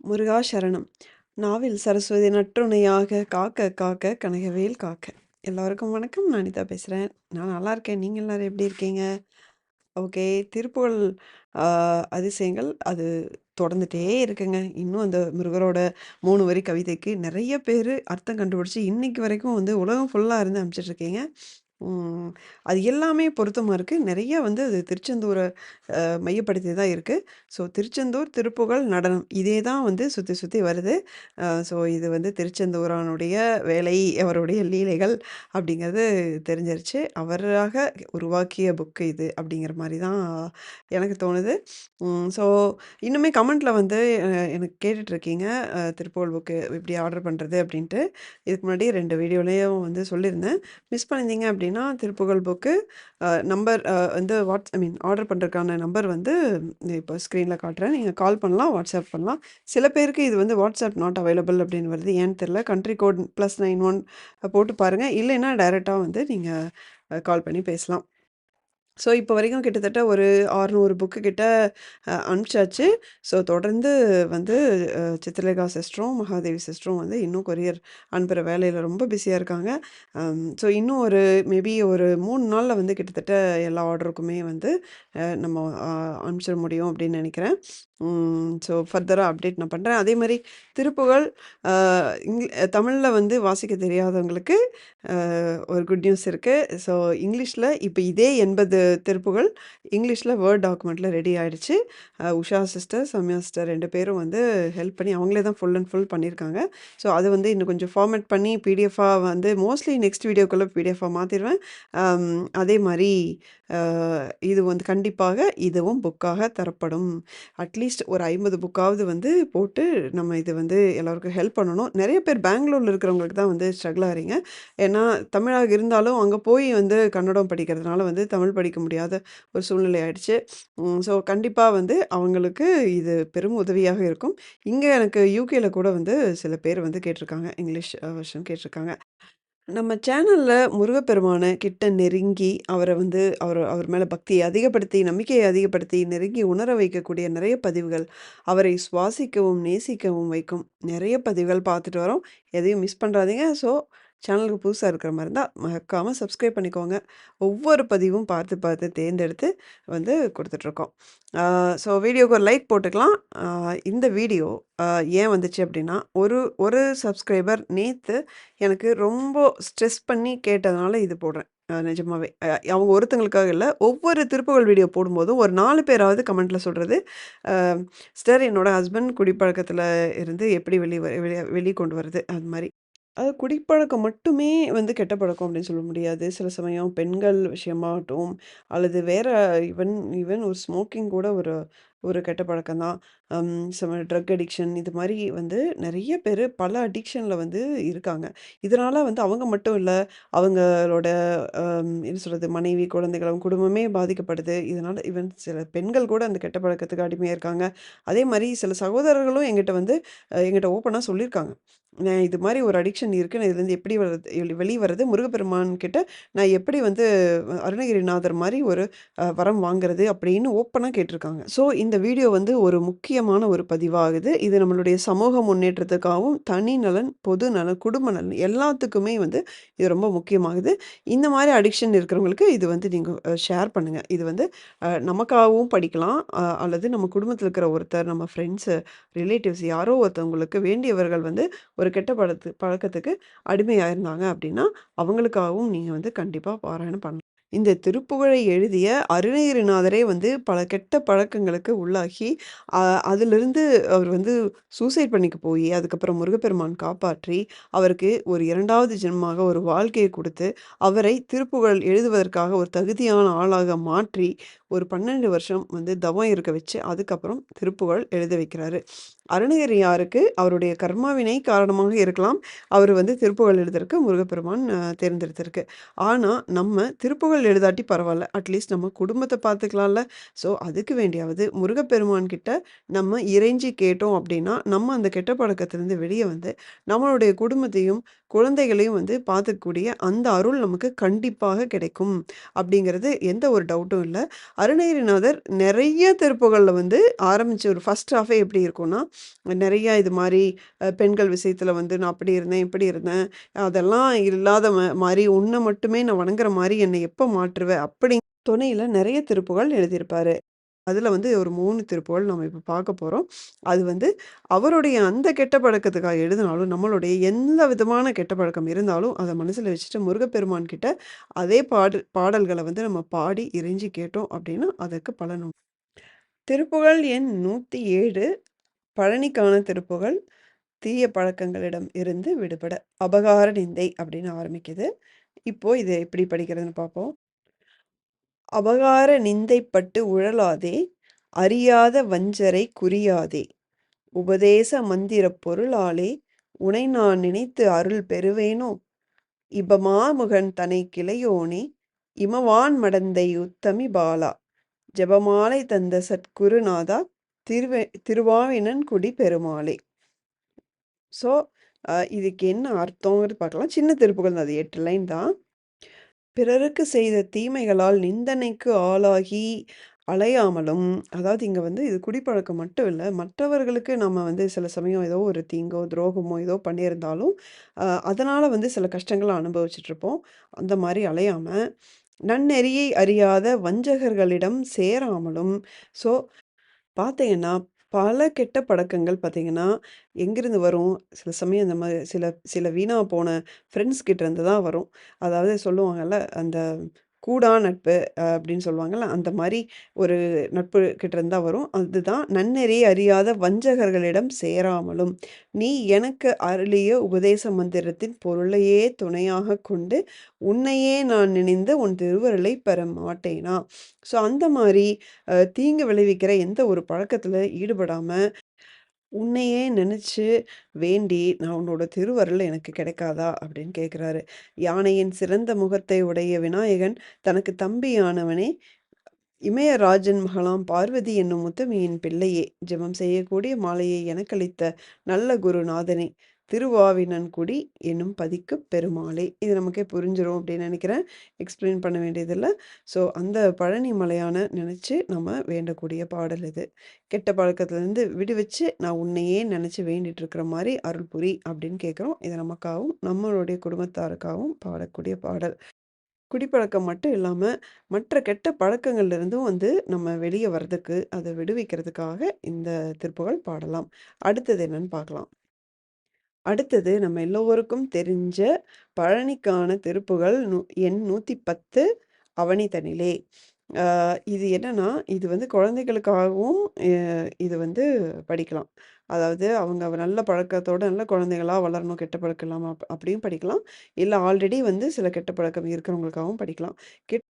முருகா சரணம் நாவில் சரஸ்வதி நற்றுணையாக காக்க காக்க கனகவேல் காக்க. எல்லாருக்கும் வணக்கம். நான் அனிதா பேசுகிறேன் நான் நல்லா இருக்கேன். நீங்கள் எல்லோரும் எப்படி இருக்கீங்க? ஓகே. திருப்புகழ் அதிசயங்கள் அது தொடர்ந்துட்டே இருக்குங்க. இன்னும் அந்த முருகரோட மூணு வரி கவிதைக்கு நிறைய பேர் அர்த்தம் கண்டுபிடிச்சி இன்னைக்கு வரைக்கும் வந்து உலகம் ஃபுல்லாக இருந்து அனுப்பிச்சிட்டு இருக்கீங்க. அது எல்லாமே பொருத்தமாக இருக்குது நிறைய வந்து அது திருச்செந்தூரை மையப்படுத்தி தான் இருக்குது ஸோ திருச்செந்தூர் திருப்புகழ் நடனம் இதே தான் வந்து சுற்றி சுற்றி வருது. ஸோ இது வந்து திருச்செந்தூரானுடைய வேலை அவருடைய லீலைகள் அப்படிங்கிறது தெரிஞ்சிருச்சு. அவராக உருவாக்கிய புக்கு இது அப்படிங்கிற மாதிரி தான் எனக்கு தோணுது. ஸோ இன்னுமே கமெண்ட்டில் வந்து எனக்கு கேட்டுட்ருக்கீங்க திருப்புகழ் புக்கு இப்படி ஆர்டர் பண்ணுறது அப்படின்ட்டு. இதுக்கு முன்னாடி ரெண்டு வீடியோலேயும் வந்து சொல்லியிருந்தேன். மிஸ் பண்ணியிருந்தீங்க அப்படின்னு திருப்புகழ் புக்கு நம்பர் வந்து வாட்ஸ் ஐ மீன் ஆர்டர் பண்ணுறதுக்கான நம்பர் வந்து இப்போ ஸ்க்ரீனில் காட்டுறேன். நீங்கள் கால் பண்ணலாம் வாட்ஸ்அப் பண்ணலாம். சில பேருக்கு இது வந்து வாட்ஸ்அப் நாட் அவைலபிள் அப்படின்னு வருது. ஏன்னு தெரில country code plus nine one போட்டு பாருங்கள் இல்லைன்னா டைரெக்டாக வந்து நீங்கள் கால் பண்ணி பேசலாம். ஸோ இப்போ வரைக்கும் கிட்டத்தட்ட ஒரு 600 புக்கு கிட்ட அனுப்பிச்சாச்சு. ஸோ தொடர்ந்து வந்து சித்திரலேகா சிஸ்டரும், மகாதேவி சிஸ்டரும் வந்து இன்னும் கொரியர் அனுப்புற வேலையில் ரொம்ப பிஸியாக இருக்காங்க. ஸோ இன்னும் ஒரு மேபி ஒரு மூணு நாளில் வந்து கிட்டத்தட்ட எல்லா ஆர்டருக்குமே வந்து நம்ம அனுப்பிச்சிட முடியும் அப்படின்னு நினைக்கிறேன் ஸோ ஃபர்தராக அப்டேட் நான் பண்ணுறேன் அதே திருப்புகழ் திருப்புகள் இங் தமிழில் வந்து வாசிக்க தெரியாதவங்களுக்கு ஒரு குட் நியூஸ் இருக்குது ஸோ இங்கிலீஷில் இப்போ இதே 80 திருப்புகழ் இங்கிலீஷில் வேர்ட் டாக்குமெண்ட்டில் ரெடி ஆகிடுச்சு உஷா சிஸ்டர், சௌமியா சிஸ்டர் ரெண்டு பேரும் வந்து ஹெல்ப் பண்ணி அவங்களே தான் ஃபுல் அண்ட் ஃபுல் பண்ணியிருக்காங்க. ஸோ அது வந்து இன்னும் கொஞ்சம் ஃபார்மேட் பண்ணி பிடிஎஃபாக வந்து மோஸ்ட்லி நெக்ஸ்ட் வீடியோக்குள்ளே பிடிஎஃபாக மாற்றிடுவேன் அதே மாதிரி இது வந்து கண்டிப்பாக இதுவும் புக்காக தரப்படும். அட்லீஸ்ட் ஒரு 50 புக்காவது வந்து போட்டு நம்ம இது வந்து எல்லாருக்கும் ஹெல்ப் பண்ணணும். நிறைய பேர் பெங்களூரில் இருக்கிறவங்களுக்கு தான் வந்து ஸ்ட்ரகிள் ஆகிறீங்க ஏன்னா தமிழாக இருந்தாலும் அங்கே போய் வந்து கன்னடம் படிக்கிறதுனால வந்து தமிழ் படிக்க முடியாத ஒரு சூழ்நிலை ஆயிடுச்சு. ஸோ கண்டிப்பாக வந்து அவங்களுக்கு இது பெரும் உதவியாக இருக்கும். இங்கே எனக்கு யுகேல கூட வந்து சில பேர் வந்து கேட்டிருக்காங்க. இங்கிலீஷ் அ வெர்ஷன் கேட்டிருக்காங்க. நம்ம சேனலில் முருகப்பெருமான கிட்ட நெருங்கி அவரை வந்து அவர் அவர் மேலே பக்தியை அதிகப்படுத்தி, நம்பிக்கையை அதிகப்படுத்தி, நெருங்கி உணர வைக்கக்கூடிய நிறைய பதிவுகள், அவரை சுவாசிக்கவும், நேசிக்கவும் வைக்கும் நிறைய பதிவுகள் பார்த்துட்டு வரோம். எதையும் மிஸ் பண்ணுறாதீங்க ஸோ சேனலுக்கு புதுசாக இருக்கிற மாதிரி இருந்தால் மறக்காமல் சப்ஸ்கிரைப் பண்ணிக்கோங்க. ஒவ்வொரு பதிவும் பார்த்து பார்த்து தேர்ந்தெடுத்து வந்து கொடுத்துட்ருக்கோம் ஸோ வீடியோக்கு ஒரு லைக் போட்டுக்கலாம். இந்த வீடியோ ஏன் வந்துச்சு அப்படின்னா, ஒரு ஒரு சப்ஸ்கிரைபர் நேற்று எனக்கு ரொம்ப ஸ்ட்ரெஸ் பண்ணி கேட்டதுனால இது போடுறேன். நிஜமாவே. அவங்க ஒருத்தங்களுக்காக இல்லை ஒவ்வொரு திருப்புகள் வீடியோ போடும்போதும் ஒரு நாலு பேராவது கமெண்ட்டில் சொல்கிறது அ சிஸ்டர் ஹஸ்பண்ட் குடிப்பழக்கத்தில் இருந்து எப்படி வெளியே வெளியே வெளியே கொண்டு வருது அது மாதிரி அது குடிப்பழக்கம் மட்டுமே வந்து கெட்ட பழக்கம் அப்படின்னு சொல்ல முடியாது. சில சமயம் பெண்கள் விஷயமாகட்டும், அல்லது வேற ஈவன் ஈவன் ஒரு ஸ்மோக்கிங் கூட ஒரு ஒரு கெட்ட பழக்கம் தான். சம ட்ரக் அடிக்ஷன் இது மாதிரி வந்து நிறைய பேர் பல அடிக்ஷனில் வந்து இருக்காங்க. இதனால வந்து அவங்க மட்டும் இல்ல, அவங்களோட அம் என்ன சொல்றது? மனைவி, குழந்தைகள், அவங்க குடும்பமே பாதிக்கப்படுது. இதனால ஈவன் சில பெண்கள் கூட அந்த கெட்ட பழக்கத்துக்கு அடிமையா இருக்காங்க. அதே மாரி சில சகோதரர்களும் என்கிட்ட வந்து அ என்கிட்ட ஓப்பனா சொல்லியிருக்காங்க. நான் இது மாரி ஒரு அடிக்ஷன் இருக்கு. நான் இதுலேருந்து எப்படி வரது வெளி வெளிய வரது? முருகப்பெருமான் கிட்ட நான் எப்படி வந்து அருணகிரிநாதர் மாரி ஒரு அ வரம் வாங்குறது? அப்படின்னு ஓப்பனா கேட்டிருக்காங்க. ஸோ இந்த வீடியோ வந்து ஒரு முக்கிய முக்கியமான ஒரு பதிவாகுது. இது நம்மளுடைய சமூக முன்னேற்றத்துக்காகவும், தனி நலன், பொது நலன், குடும்ப நலன் எல்லாத்துக்குமே வந்து இது ரொம்ப முக்கியமாகுது. இந்த மாதிரி அடிக்ஷன் இருக்கிறவங்களுக்கு இது வந்து நீங்கள் ஷேர் பண்ணுங்கள் இது வந்து நமக்காகவும் படிக்கலாம். அல்லது நம்ம குடும்பத்தில் இருக்கிற ஒருத்தர், நம்ம ஃப்ரெண்ட்ஸு, ரிலேட்டிவ்ஸ் யாரோ ஒருத்தவங்களுக்கு வேண்டியவர்கள் வந்து ஒரு கெட்ட பழத்து பழக்கத்துக்கு அடிமையாக இருந்தாங்க அப்படின்னா, அவங்களுக்காகவும் நீங்கள் வந்து கண்டிப்பாக பாராயணம் பண்ணலாம். இந்த திருப்புகழை எழுதிய அருணகிரிநாதரே வந்து பல கெட்ட பழக்கங்களுக்கு உள்ளாகி, அதிலிருந்து அவர் வந்து சூசைட் பண்ணிக்க போய் அதுக்கப்புறம் முருகப்பெருமான் காப்பாற்றி, அவருக்கு ஒரு இரண்டாவது ஜென்மமாக ஒரு வாழ்க்கையை கொடுத்து அவரை திருப்புகழ் எழுதுவதற்காக ஒரு தகுதியான ஆளாக மாற்றி, ஒரு 12 வருஷம் வந்து தவம் இருக்க வச்சு, அதுக்கப்புறம் திருப்புகழ் எழுத வைக்கிறாரு. அருணகிரியாருக்கு அவருடைய கர்மாவினை காரணமாக இருக்கலாம். அவர் வந்து திருப்புகழ் எழுதுறதுக்கு முருகப்பெருமான் தேர்ந்தெடுத்திருக்கு. ஆனால் நம்ம திருப்புகழ் எழுதாட்டி பரவாயில்ல அட்லீஸ்ட் நம்ம குடும்பத்தை பார்த்துக்கலாம்ல. ஸோ அதுக்கு வேண்டியாவது முருகப்பெருமான் கிட்ட நம்ம இறைஞ்சி கேட்டோம் அப்படின்னா, நம்ம அந்த கெட்ட பழக்கத்திலேருந்து வெளியே வந்து, நம்மளுடைய குடும்பத்தையும், குழந்தைகளையும் வந்து பார்த்துக்கக்கூடிய அந்த அருள் நமக்கு கண்டிப்பாக கிடைக்கும். அப்படிங்கிறது எந்த ஒரு டவுட்டும் இல்லை அருணகிரிநாதர் நிறைய திருப்புகளில் வந்து ஆரம்பிச்ச ஒரு ஃபஸ்ட் ஹாஃபே எப்படி இருக்கும்னா, நிறையா இது மாதிரி பெண்கள் விஷயத்தில் வந்து நான் அப்படி இருந்தேன், இப்படி இருந்தேன். அதெல்லாம் இல்லாத மாதிரி உன்னை மட்டுமே நான் வணங்குற மாதிரி என்னை எப்போ மாற்றுவேன் அப்படி துணையில் நிறைய திருப்புகள் எழுதியிருப்பாரு. அதில் வந்து ஒரு மூணு திருப்புகள் நம்ம இப்போ பார்க்க போகிறோம் அது வந்து அவருடைய அந்த கெட்ட பழக்கத்துக்காக எழுதினாலும், நம்மளுடைய எந்த விதமான கெட்ட பழக்கம் இருந்தாலும், அதை மனசில் வச்சுட்டு முருகப்பெருமான் கிட்ட அதே பாடல் பாடல்களை வந்து நம்ம பாடி இறைஞ்சி கேட்டோம் அப்படின்னா, அதற்கு பலனும் திருப்புகள் எண் நூற்றி ஏழு பழனிக்கான திருப்புகள் தீய பழக்கங்களிடம் இருந்து விடுபட. அபகார நிந்தை அப்படின்னு ஆரம்பிக்குது. இப்போ இதை எப்படி படிக்கிறதுன்னு பார்ப்போம். அபகார நிந்தைப்பட்டு உழலாதே, அறியாத வஞ்சரை குறியாதே. உபதேச மந்திரப் பொருளாலே, உனை நான் நினைத்து அருள் பெறுவேனோ? இபமாமுகன் தனை கிளையோனே, இமவான் மடந்தை உத்தமி பாலா. ஜெபமாலை தந்த சத்குருநாதா, திருவே திருவாவினன்குடி பெருமாளே. ஸோ, இதுக்கு என்ன அர்த்தங்கிறது பார்க்கலாம். சின்ன திருப்புகள் தான் அது எட்டு லைன் தான். பிறருக்கு செய்த தீமைகளால் நிந்தனைக்கு ஆளாகி அலையாமலும் அதாவது இங்கே வந்து இது குடிப்பழக்கம் மட்டும் இல்லை மற்றவர்களுக்கு நம்ம வந்து சில சமயம் ஏதோ ஒரு தீங்கோ, துரோகமோ ஏதோ பண்ணியிருந்தாலும், அதனால் வந்து சில கஷ்டங்களை அனுபவிச்சிட்ருப்போம். அந்த மாதிரி அலையாமல் நன்னெறியை அறியாத வஞ்சகர்களிடம் சேராமலும் ஸோ பார்த்தீங்கன்னா, பல கெட்ட பழக்கங்கள் பார்த்தீங்கன்னா, எங்கேருந்து வரும்? சில சமயம் நம்ம சில சில வீணாக போன ஃப்ரெண்ட்ஸ் கிட்டேருந்து தான் வரும். அதாவது சொல்லுவாங்கல்ல, அந்த கூடா நட்பு அப்படின்னு சொல்லுவாங்கல்ல, அந்த மாதிரி ஒரு நட்பு கிட்ட தான் வரும். அதுதான் நன்னெறி அறியாத வஞ்சகர்களிடம் சேராமலும், நீ எனக்கு அருளிய உபதேச மந்திரத்தின் பொருளையே துணையாக கொண்டு, உன்னையே நான் நினைந்து உன் திருவருளை பெற மாட்டேனா? ஸோ அந்த மாதிரி தீங்கு விளைவிக்கிற எந்த ஒரு பழக்கத்தில் ஈடுபடாமல் உன்னையே நினைச்சு வேண்டி, நான் உன்னோட திருவருள் எனக்கு கிடைக்காதா? அப்படின்னு கேட்குறாரு யானையின் சிறந்த முகத்தை உடைய விநாயகன், தனக்கு தம்பியானவனே, இமயராஜன் மகளாம் பார்வதி என்னும் முத்தமியின் பிள்ளையே, ஜெபம் செய்யக்கூடிய மாலையை எனக்களித்த நல்ல குருநாதனே, திருவாவினன்குடி என்னும் பதிக்கு பெருமாளை இது நமக்கே புரிஞ்சிடும் அப்படின்னு நினைக்கிறேன். எக்ஸ்பிளைன் பண்ண வேண்டியதில்லை ஸோ அந்த பழனி மலையான நினச்சி நம்ம வேண்டக்கூடிய பாடல் இது. கெட்ட பழக்கத்துலேருந்து விடுவிச்சு, நான் உன்னையே நினச்சி வேண்டிட்டு இருக்கிற மாதிரி அருள் புரி அப்படின்னு கேட்குறோம். இது நமக்காகவும், நம்மளுடைய குடும்பத்தாருக்காகவும் பாடக்கூடிய பாடல். குடிப்பழக்கம் மட்டும் இல்லாமல் மற்ற கெட்ட பழக்கங்கள்லேருந்தும் வந்து நம்ம வெளியே வர்றதுக்கு, அதை விடுவிக்கிறதுக்காக இந்த திருப்புகள் பாடலாம். அடுத்தது என்னன்னு பார்க்கலாம். அடுத்தது நம்ம எல்லோருக்கும் தெரிஞ்ச பழனிக்கான திருப்புகள் நூ எண் 110 அவனிதனிலே. தனிலே இது என்னன்னா, இது வந்து குழந்தைகளுக்காகவும் இது வந்து படிக்கலாம். அதாவது அவங்க நல்ல பழக்கத்தோட நல்ல குழந்தைகளாக வளரணும், கெட்ட பழக்கம் இல்லாமல் அப் அப்படியும் படிக்கலாம். இல்லை ஆல்ரெடி வந்து சில கெட்ட பழக்கம் இருக்கிறவங்களுக்காகவும் படிக்கலாம். கெட்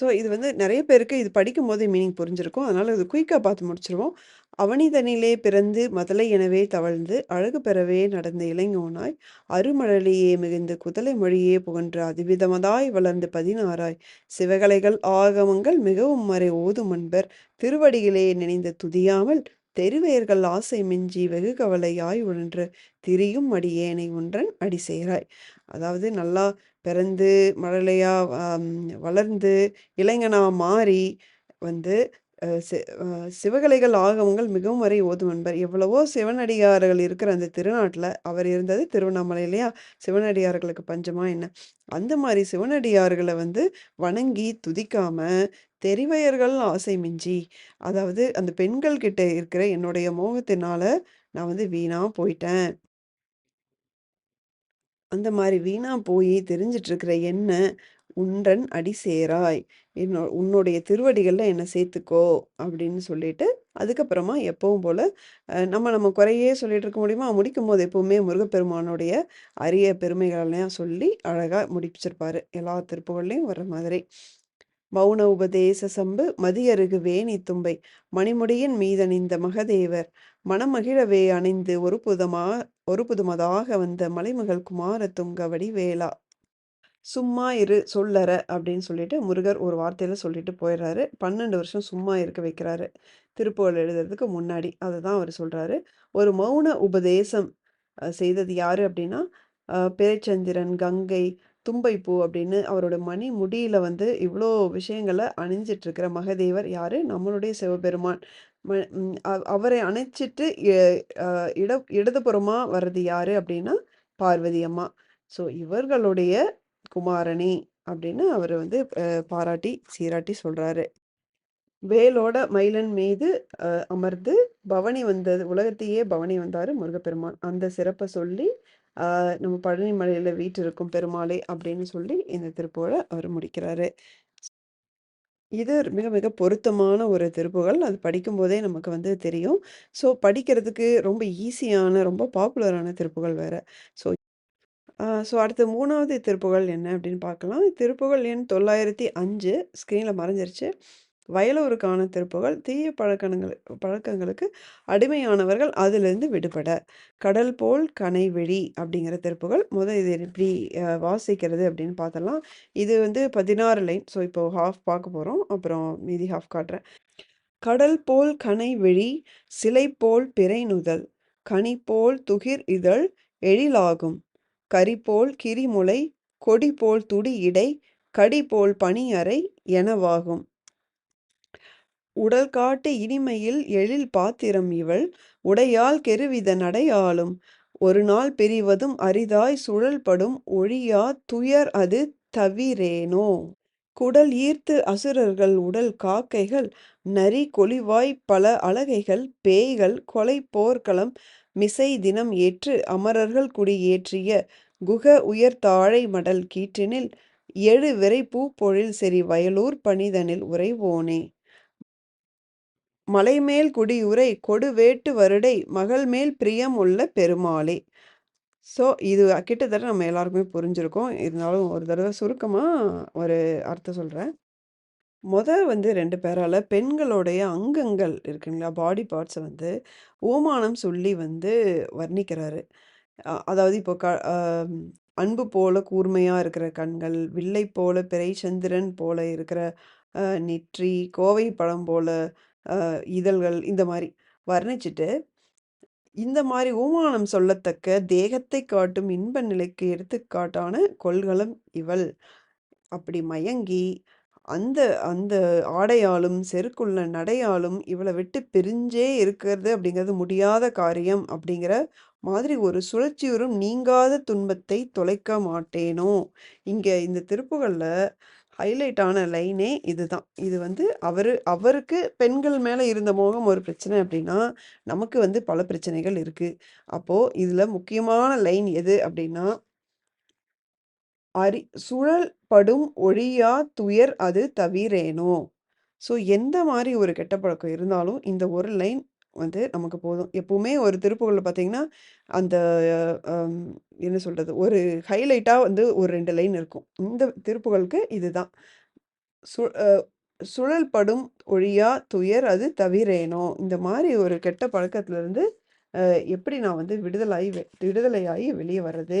ஸோ இது வந்து நிறைய பேருக்கு இது படிக்கும்போதே மீனிங் புரிஞ்சிருக்கும். அதனால் இது குயிக்காக பார்த்து முடிச்சிருவோம். "அவனிதனிலே பிறந்து மதலை எனவே தவழ்ந்து, அழகு பெறவே நடந்த இளைஞனாய், அருமழலையே மிகுந்து குதலை மொழியே புகன்ற அதிவிதமதாய் வளர்ந்து பதினாறாய், சிவகலைகள் ஆகமங்கள் மிகவும் மறை ஓதும் அன்பர் திருவடிகளே நினைந்த துதியாமல், தெருவேர்கள் ஆசை மிஞ்சி வெகு கவலையாய் உழன்று திரியும் அடியேனை ஒன்றன் அடி செய்கிறாய் அதாவது நல்லா பிறந்து, மழலையா வளர்ந்து, இளைஞனாக மாறி வந்து சி சிவகலைகள் ஆகவங்கள் மிகவும் வரை ஓதும் என்பர் எவ்வளவோ சிவனடியார்கள் இருக்கிற அந்த திருநாட்டில் அவர் இருந்தது திருவண்ணாமலை இல்லையா? சிவனடியார்களுக்கு பஞ்சமா என்ன? அந்த மாதிரி சிவனடியார்களை வந்து வணங்கி துதிக்காம, தெரிவையர்கள் ஆசை மிஞ்சி, அதாவது அந்த பெண்கள் கிட்ட இருக்கிற என்னுடைய மோகத்தினால நான் வந்து வீணா போயிட்டேன். அந்த மாதிரி வீணா போய் தெரிஞ்சிட்டு இருக்கிற என்ன, "உன்றன் அடி சேராய். என்னோ உன்னுடைய திருவடிகளில் என்னை சேர்த்துக்கோ" அப்படின்னு சொல்லிட்டு, அதுக்கப்புறமா எப்பவும் போல நம்ம நம்ம குறையே சொல்லிட்டு இருக்க முடியுமா? முடிக்கும் போது எப்பவுமே முருகப்பெருமானுடைய அரிய பெருமைகளெல்லாம் சொல்லி அழகா முடிச்சிருப்பாரு. எல்லா திருப்புகள்லையும் வர்ற மாதிரி. "மௌன உபதேச சம்பு மதியருகு வேணி தும்பை, மணிமுடியின் மீதணிந்த மகதேவர், மனமகிழவே அணிந்து ஒரு புதமா ஒரு புதுமதாக வந்த மலைமகள் குமார துங்க வடிவேலா" "சும்மா இரு சொல்லற" அப்படின்னு சொல்லிட்டு முருகர் ஒரு வார்த்தையில சொல்லிட்டு போயிடுறாரு. 12 வருஷம் சும்மா இருக்க வைக்கிறாரு. திருப்புகழ் எழுதுறதுக்கு முன்னாடி. அதுதான் அவர் சொல்றாரு. ஒரு மௌன உபதேசம் செய்தது யாரு அப்படின்னா, அ கங்கை, தும்பைப்பூ அப்படின்னு அவரோட மணி முடியில வந்து இவ்வளோ விஷயங்களை அணிஞ்சிட்டு இருக்கிற மகதேவர் யாரு? நம்மளுடைய சிவபெருமான். அவரை அணைச்சிட்டு இட இடதுபுறமா வர்றது யாரு அப்படின்னா, பார்வதி அம்மா. ஸோ இவர்களுடைய குமாரணி அப்படின்னு அவர் வந்து பாராட்டி, சீராட்டி சொல்றாரு. வேலோட மயிலன் மீது அமர்ந்து பவனி வந்தது உலகத்தையே பவனி வந்தாரு முருகப்பெருமான். அந்த சிறப்பை சொல்லி, நம்ம பழனி மலையில இருக்கும் பெருமாளே அப்படின்னு சொல்லி இந்த திருப்புகழ அவர் முடிக்கிறாரு. இது மிக மிக பொருத்தமான ஒரு திருப்புகள் அது படிக்கும்போதே நமக்கு வந்து தெரியும். ஸோ படிக்கிறதுக்கு ரொம்ப ஈஸியான, ரொம்ப பாப்புலரான திருப்புகள் வேற. ஸோ ஆ ஸோ அடுத்து 3வது திருப்புகள் என்ன அப்படின்னு பார்க்கலாம். திருப்புகள் எண் 905 ஸ்க்ரீன்ல மறைஞ்சிருச்சு. வயலூருக்கான திருப்புகள் தீய பழக்கங்கள் பழக்கங்களுக்கு அடிமையானவர்கள் அதிலிருந்து விடுபட. கடல் போல் கனைவிழி அப்படிங்கிற திருப்புகள் முதல் இது எப்படி வாசிக்கிறது அப்படின்னு பார்த்தலாம் இது வந்து 16 லைன். ஸோ இப்போ ஹாஃப் பார்க்க போகிறோம் அப்புறம் மீதி ஹாஃப் காட்டுறேன். கடல் போல் கனைவிழி சிலை போல் பிறை நுதல். கனி போல் துகிர் இதழ் எழிலாகும். கரி போல் கிரிமுலை கொடி போல் துடி இடை கடி போல் பனி அறை எனவாகும். உடல் காட்டு இனிமையில் எழில் பாத்திரம் இவள் உடையால் கெருவித நடையாளும். ஒரு நாள் பிரிவதும் அரிதாய் சுழல்படும் ஒழியா துயர் அது தவிரேனோ. குடல் ஈர்த்து அசுரர்கள் உடல் காக்கைகள் நரி கொலிவாய் பல அலகைகள் பேய்கள் கொலை போர்க்களம் மிசை தினம் ஏற்று அமரர்கள் குடியேற்றிய குக உயர் தாழை மடல் கீற்றினில் எழு விரை பூப்பொழில் செறி வயலூர் பணிதனில் உறைவோனே. மலைமேல் குடியுரை கொடுவேட்டு வருடை மகள் மேல் பிரியம் உள்ள பெருமாளே. ஸோ இது கிட்டத்தட்ட நம்ம எல்லாருக்குமே புரிஞ்சிருக்கோம் இருந்தாலும் ஒரு தடவை சுருக்கமாக ஒரு அர்த்தம் சொல்கிறேன் முதல் வந்து ரெண்டு பேரால் பெண்களுடைய அங்கங்கள் இருக்குங்களா, பாடி பார்ட்ஸை வந்து ஓமானம் சொல்லி வந்து வர்ணிக்கிறாரு. அதாவது இப்போ க அன்பு போல கூர்மையாக இருக்கிற கண்கள், வில்லை போல பிறை சந்திரன் போல இருக்கிற நெற்றி, கோவை பழம் போல இதழ்கள் இந்த மாதிரி வர்ணிச்சுட்டு, இந்த மாதிரி ஓமானம் சொல்லத்தக்க தேகத்தை காட்டும் இன்ப நிலைக்கு எடுத்துக்காட்டான கொள்கலம் இவள். அப்படி மயங்கி அந்த அந்த ஆடையாலும், செருக்குள்ள நடையாலும் இவளை விட்டு பிரிஞ்சே இருக்கிறது அப்படிங்கிறது முடியாத காரியம் அப்படிங்கிற மாதிரி ஒரு சுழற்சியுறும் நீங்காத துன்பத்தை தொலைக்க மாட்டேனோ. இங்கே இந்த திருப்புகளில் ஹைலைட் ஆன லைனே இதுதான். இது வந்து அவர் அவருக்கு பெண்கள் மேலே இருந்த மோகம் ஒரு பிரச்சனை அப்படின்னா, நமக்கு வந்து பல பிரச்சனைகள் இருக்குது அப்போது இதில் முக்கியமான லைன் எது அப்படின்னா அரி சுழல்படும் ஒழியா துயர் அது தவிரேனோ. ஸோ எந்த மாதிரி ஒரு கெட்ட பழக்கம் இருந்தாலும், இந்த ஒரு லைன் வந்து நமக்கு போதும். எப்பவுமே ஒரு திருப்புகளில் பார்த்தீங்கன்னா, அந்த என்ன சொல்கிறது ஒரு ஹைலைட்டாக வந்து ஒரு ரெண்டு லைன் இருக்கும். இந்த திருப்புகளுக்கு இதுதான். சு சுழல்படும் ஒழியா துயர் அது தவிரேனோ. இந்த மாதிரி ஒரு கெட்ட பழக்கத்துலேருந்து எப்படி நான் வந்து விடுதலாகி விடுதலையாகி வெளியே வர்றது?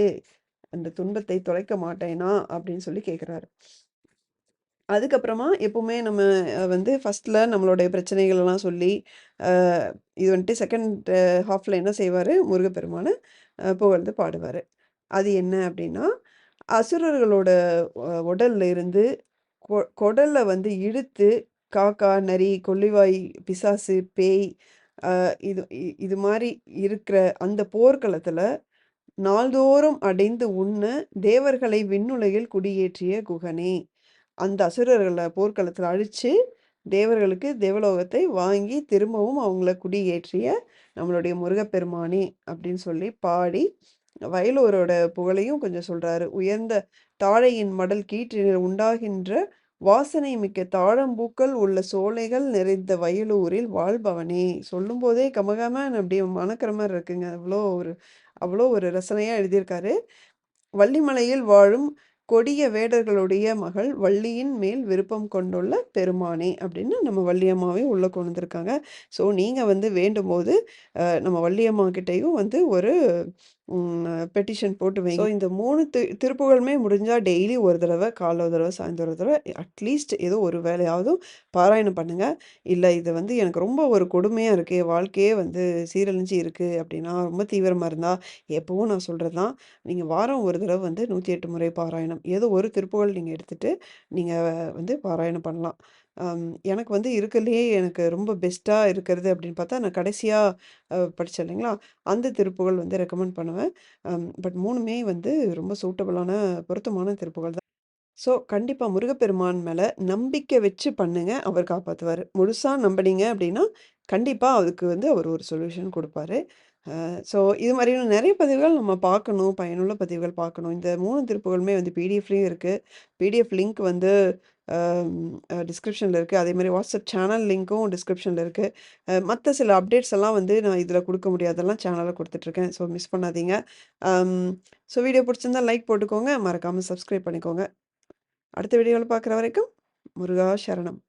அந்த துன்பத்தை தொலைக்க மாட்டேனா? அப்படின்னு சொல்லி கேட்குறாரு. அதுக்கப்புறமா எப்பவுமே நம்ம வந்து ஃபஸ்ட்டில் நம்மளுடைய பிரச்சனைகள்லாம் சொல்லி, இது வந்துட்டு செகண்ட் ஹாஃப்ல என்ன செய்வார் முருகப்பெருமான புகழ்ந்து பாடுவார் அது என்ன அப்படின்னா, அசுரர்களோட உடல்ல இருந்து கொ கொடல வந்து இழுத்து காக்கா, நரி, கொள்ளிவாய் பிசாசு, பேய் இது இது மாதிரி இருக்கிற அந்த போர்க்களத்தில் நாள்தோறும் அடைந்து உண்ண தேவர்களை விண்ணுலகில் குடியேற்றிய குகனே. அந்த அசுரர்களை போர்க்களத்தில் அழித்து தேவர்களுக்கு தேவலோகத்தை வாங்கி திரும்பவும் அவங்கள குடியேற்றிய நம்மளுடைய முருகப்பெருமானே அப்படின்னு சொல்லி பாடி, வயலூரோட புகழையும் கொஞ்சம் சொல்கிறாரு உயர்ந்த தாழையின் மடல் கீற்றினர் உண்டாகின்ற வாசனை மிக்க தாழம்பூக்கள் உள்ள சோலைகள் நிறைந்த வயலூரில் வாழ்பவனே. சொல்லும்போதே கமகமன்னு அப்படியே மணக்கிற மாரி இருக்குங்க. அவ்வளோ ஒரு அவ்வளோ ஒரு ரசனையாக எழுதியிருக்காரு. வள்ளிமலையில் வாழும் கொடிய வேடர்களுடைய மகள் வள்ளியின் மேல் விருப்பம் கொண்டுள்ள பெருமானே அப்படின்னு நம்ம வள்ளியம்மாவையும் உள்ளே கொண்டு வந்திருக்காங்க. ஸோ நீங்கள் வந்து வேண்டும் போது நம்ம வள்ளியம்மா கிட்டேயும் வந்து ஒரு பெட்டிஷன் போட்டு வைங்க. இந்த மூணு தி திருப்புகழுமே முடிஞ்சால் டெய்லி ஒரு தடவை காலைல ஒரு தடவை சாயந்தரம் ஒரு தடவை அட்லீஸ்ட் ஏதோ ஒரு வேலையாவது பாராயணம் பண்ணுங்கள் இல்லை இது வந்து எனக்கு ரொம்ப ஒரு கொடுமையாக இருக்குது வாழ்க்கையே வந்து சீரழிஞ்சு இருக்குது அப்படின்னா ரொம்ப தீவிரமாக இருந்தால் எப்போவும் நான் சொல்கிறது தான் நீங்கள் வாரம் ஒரு தடவை வந்து நூற்றி எட்டு முறை பாராயணம். ஏதோ ஒரு திருப்புகள் நீங்கள் எடுத்துகிட்டு நீங்கள் வந்து பாராயணம் பண்ணலாம். எனக்கு வந்து இருக்கலையே எனக்கு ரொம்ப பெஸ்ட்டாக இருக்கிறது அப்படின்னு பார்த்தா நான் கடைசியாக படித்தேன் இல்லைங்களா? அந்த திருப்புகள் வந்து ரெக்கமெண்ட் பண்ணுவேன். பட் மூணுமே வந்து ரொம்ப சூட்டபுளான பொருத்தமான திருப்புகள் தான். ஸோ கண்டிப்பாக முருகப்பெருமான் மேலே நம்பிக்கை வச்சு பண்ணுங்க. அவர் காப்பாற்றுவார் முழுசாக நம்புனீங்க அப்படின்னா, கண்டிப்பாக அதுக்கு வந்து அவர் ஒரு சொல்யூஷன் கொடுப்பாரு. ஸோ இது மாதிரியான நிறைய பதிவுகள் நம்ம பார்க்கணும். பயனுள்ள பதிவுகள் பார்க்கணும். இந்த மூணு திருப்புகளுமே வந்து பிடிஎஃப்லேயும் இருக்குது பிடிஎஃப் லிங்க் வந்து டிஸ்கிரிப்ஷனில் இருக்குது அதே மாதிரி வாட்ஸ்அப் சேனல் லிங்க்கும் டிஸ்கிரிப்ஷனில் இருக்குது மற்ற சில அப்டேட்ஸ் எல்லாம் வந்து நான் இதில் கொடுக்க முடியாதெல்லாம் சேனலில் கொடுத்துட்ருக்கேன் ஸோ மிஸ் பண்ணாதீங்க. ஸோ வீடியோ பிடிச்சிருந்தா லைக் போட்டுக்கோங்க. மறக்காமல் சப்ஸ்கிரைப் பண்ணிக்கோங்க. அடுத்த வீடியோவில் பார்க்குற வரைக்கும் முருகா சரணம்.